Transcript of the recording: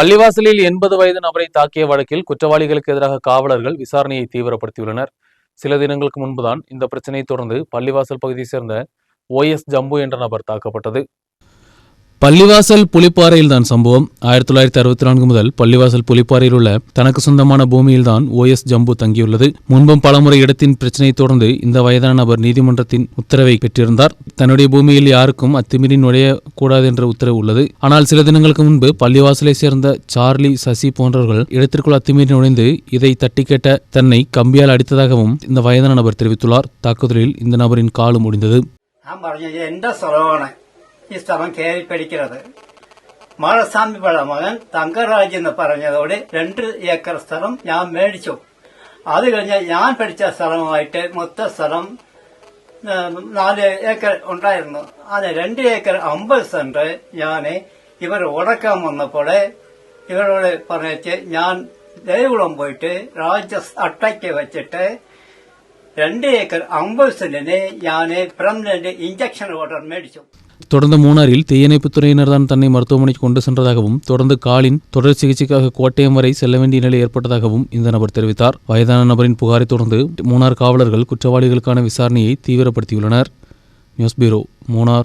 பள்ளிவாசலில் எண்பது வயது நபரை தாக்கிய வழக்கில் குற்றவாளிகளுக்கு எதிராக காவலர்கள் விசாரணையை தீவிரப்படுத்தியுள்ளனர். சில தினங்களுக்கு முன்புதான் இந்த பிரச்சனையை தொடர்ந்து பள்ளிவாசல் பகுதியை சேர்ந்த ஓஎஸ் ஜம்பு என்ற நபர் தாக்கப்பட்டது. பள்ளிவாசல் புலிப்பாறையில் தான் சம்பவம். ஆயிரத்தி தொள்ளாயிரத்தி அறுபத்தி நான்கு முதல் பள்ளிவாசல் புலிப்பாறையில் உள்ள தனக்கு சொந்தமான பூமியில்தான் ஓஎஸ் ஜம்பு தங்கியுள்ளது. முன்பும் பலமுறை இடத்தின் பிரச்சினையை தொடர்ந்து இந்த வயதான நபர் நீதிமன்றத்தின் உத்தரவை பெற்றிருந்தார். தன்னுடைய பூமியில் யாருக்கும் அத்துமீறி நுழையக்கூடாது என்ற உத்தரவு உள்ளது. ஆனால் சில தினங்களுக்கு முன்பு பள்ளிவாசலை சேர்ந்த சார்லி சசி போன்றவர்கள் இடத்திற்குள் அத்துமீறி நுழைந்து இதை தட்டி கேட்ட தன்னை கம்பியால் அடித்ததாகவும் இந்த வயதான நபர் தெரிவித்துள்ளார். தாக்குதலில் இந்த நபரின் காலும் முடிந்தது ഈ സ്ഥലം കയറി പിടിക്കുന്നത് പഴ മകൻ തങ്കരാജ് എന്ന് പറഞ്ഞതോടെ രണ്ട് ഏക്കർ സ്ഥലം ഞാൻ മേടിച്ചു. അത് കഴിഞ്ഞ് ഞാൻ പഠിച്ച സ്ഥലമായിട്ട് മൊത്ത സ്ഥലം നാല് ഏക്കർ ഉണ്ടായിരുന്നു. അത് രണ്ട് ഏക്കർ അമ്പത് സെന്റ് ഞാൻ ഇവർ ഉടക്കാൻ വന്നപ്പോൾ ഇവരോട് പറഞ്ഞിട്ട് ഞാൻ ദേവികുളം പോയിട്ട് രാജ അട്ടയ്ക്ക് വെച്ചിട്ട് രണ്ട് ഏക്കർ അമ്പത് സെന്റിന് ഞാൻ പെർമനന്റ് ഇഞ്ചക്ഷൻ ഓർഡർ മേടിച്ചു. தொடர்ந்து மூணாரில் தீயணைப்புத் துறையினர் தான் தன்னை மருத்துவமனைக்கு கொண்டு சென்றதாகவும் தொடர்ந்து காலின் தொடர் சிகிச்சைக்காக கோட்டயம் வரை செல்ல வேண்டிய நிலை ஏற்பட்டதாகவும் இந்த நபர் தெரிவித்தார். வயதான நபரின் புகாரை தொடர்ந்து மூணார் காவலர்கள் குற்றவாளிகளுக்கான விசாரணையை தீவிரப்படுத்தியுள்ளனர். News bureau Munnar.